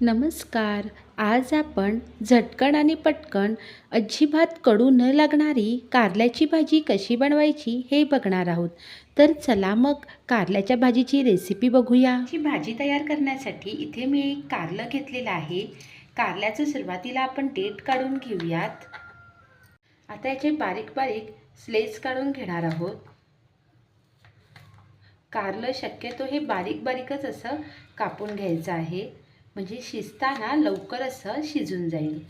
नमस्कार. आज आपण झटकण आणि पटकन अजिबात कडू न लागणारी कारल्याची भाजी कशी बनवायची हे बघणार आहोत. तर चला मग कारल्याच्या भाजीची रेसिपी बघूया. ही भाजी तयार करण्यासाठी इथे मी एक कारलं घेतलेलं आहे. कारल्याचं सुरुवातीला आपण डेट काढून घेऊयात. आता याचे बारीक बारीक स्लेस काढून घेणार आहोत. कारलं शक्यतो हे बारीक बारीकच असं कापून घ्यायचं आहे. म्हणजे शिजताना लवकर असं शिजून जाईल.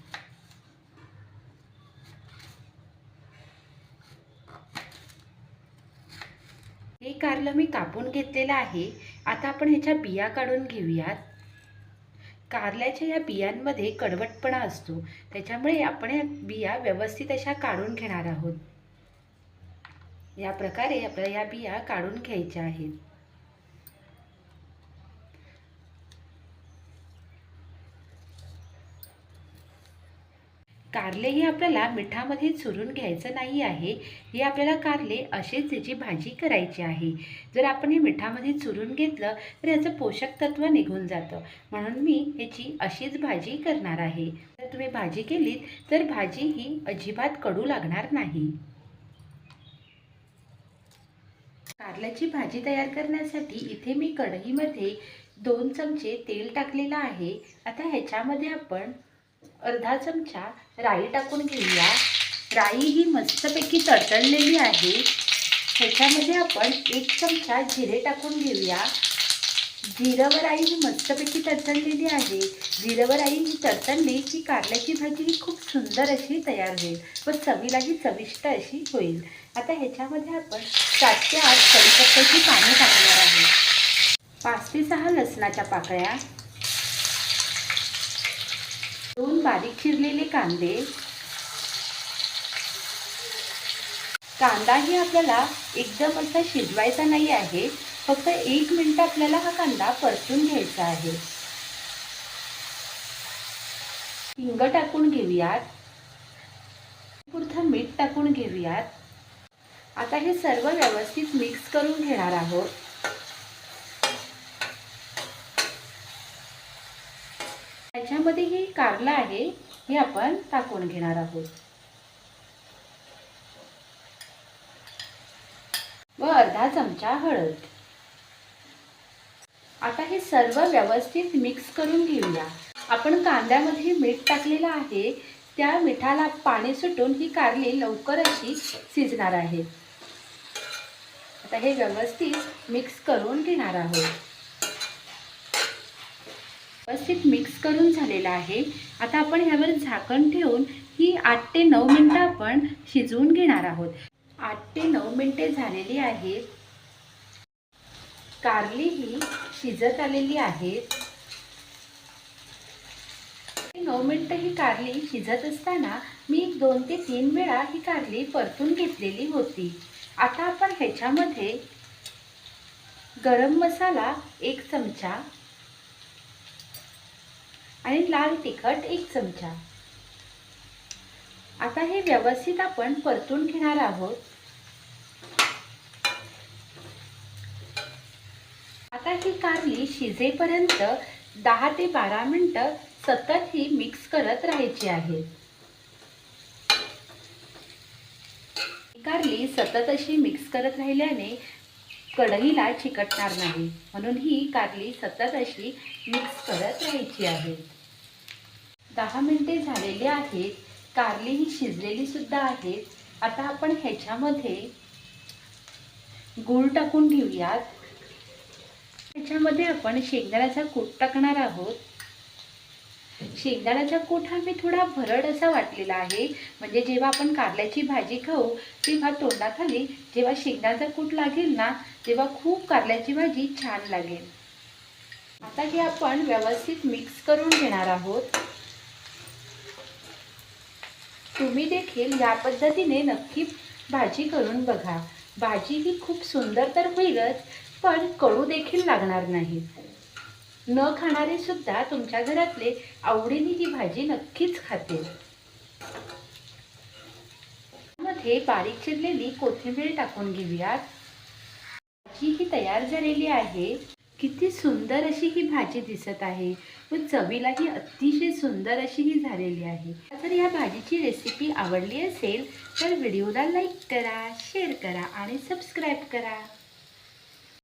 हे कारलं मी कापून घेतलेलं आहे. आता आपण ह्याच्या बिया काढून घेऊयात. कारल्याच्या या बियांमध्ये कडवटपणा असतो. त्याच्यामुळे आपण या बिया व्यवस्थित अशा काढून घेणार आहोत. या प्रकारे आपल्याला या बिया काढून घ्यायच्या आहेत. कारले हे आपल्याला मिठामध्ये चुरून घ्यायचं नाही आहे. हे आपल्याला कारले असेच त्याची भाजी करायची आहे. जर आपण हे मिठामध्ये चुरून घेतलं तर याचं पोषक तत्व निघून जातं. म्हणून मी ह्याची अशीच भाजी करणार आहे. जर तुम्ही भाजी केलीत तर भाजी ही अजिबात कडू लागणार नाही. कारल्याची भाजी तयार करण्यासाठी इथे मी कढईमध्ये दोन चमचे तेल टाकलेलं आहे. आता ह्याच्यामध्ये आपण अर्धा चमचा राई टाकून घेऊया. राई ही मस्तपैकी तडतडलेली आहे. ह्याच्यामध्ये आपण एक चमचा जिरे टाकून घेऊया. जिरं व राई ही मस्तपैकी तडतडलेली आहे. जिरं व राई ही तडतडली की कारल्याची भाजी ही खूप सुंदर अशी तयार होईल व चवीलाही चविष्ट अशी होईल. आता ह्याच्यामध्ये आपण सात ते आठ कढीपत्त्याची पाने टाकणार आहे पाच ते सहा लसणाच्या पाकळ्या दोन बारीक चिरलेले कांदे. कांदाही आपल्याला एकदम असा शिजवायचा नाही आहे. फक्त एक मिनिट आपल्याला हा कांदा परतून घ्यायचा आहे. हिंग टाकून घेऊयात. पुरतं मीठ टाकून घेऊयात. आता हे सर्व व्यवस्थित मिक्स करून घेणार आहोत. त्याच्यामध्ये ही कारलं आहे हे आपण टाकून घेणार आहोत. व अर्धा चमचा हळद. आता हे सर्व व्यवस्थित मिक्स करून घेऊया. आपण कांद्यामध्ये मीठ टाकलेलं आहे त्या मिठाला पाणी सुटून ही कारली लवकर अशी शिजणार आहे. आता हे व्यवस्थित मिक्स करून घेणार आहोत. व्यवस्थित मिक्स करून झालेला आहे. आता आपण ह्यावर झाकण ठेवून ही आठ ते नऊ मिनटं आपण शिजवून घेणार आहोत. आठ ते नऊ मिनटे झालेली आहेत. कारली ही शिजत आलेली आहेत. नऊ मिनटं ही कारली शिजत असताना मी दोन ते तीन वेळा ही कारली परतून घेतलेली होती. आता आपण ह्याच्यामध्ये गरम मसाला एक चमचा आणि लाल तिखट एक चमचा. आता हे व्यवस्थित आपण परतून घेणार आहोत. आता ही कारली शिजेपर्यंत दहा ते बारा मिनटं सतत ही मिक्स करत राहायची आहे. कारली सतत अशी मिक्स करत राहिल्याने कढईला चिकटणार नाही. म्हणून ही कारली सतत अशी मिक्स करत राहायची आहे. दहा मिनटे झालेली आहेत. कारली ही शिजलेली सुद्धा आहेत आता आपण ह्याच्यामध्ये गूळ टाकून घेऊयात. ह्याच्यामध्ये आपण शेंगदाण्याचा कूट टाकणार आहोत. शेंगदाण्याचा कूट हा मी थोडा भरड असा वाटलेला आहे. म्हणजे जेव्हा आपण कारल्याची भाजी खाऊ तेव्हा तोंडाखाली जेव्हा शेंगदाण्याचा कूट लागेल ना तेव्हा खूप कारल्याची भाजी छान लागेल. आता हे आपण व्यवस्थित मिक्स करून घेणार आहोत. तुम्ही देखील या पद्धतीने नक्की भाजी करून बघा. भाजी ही खूप सुंदर तर होईलच पण कडू देखील लागणार नाही. न खाणारे सुद्धा तुमच्या घरातले आवडीने ही भाजी नक्कीच खातील मध्ये बारीक चिरलेली कोथिंबीर टाकून घेऊयात. भाजी ही तयार झालेली आहे. किती सुंदर अशी ही भाजी दिसत आहे. व चवीलाही अतिशय सुंदर अशी ही झालेली आहे. जर या भाजीची रेसिपी आवडली असेल तर व्हिडिओला लाईक करा शेअर करा आणि सबस्क्राईब करा.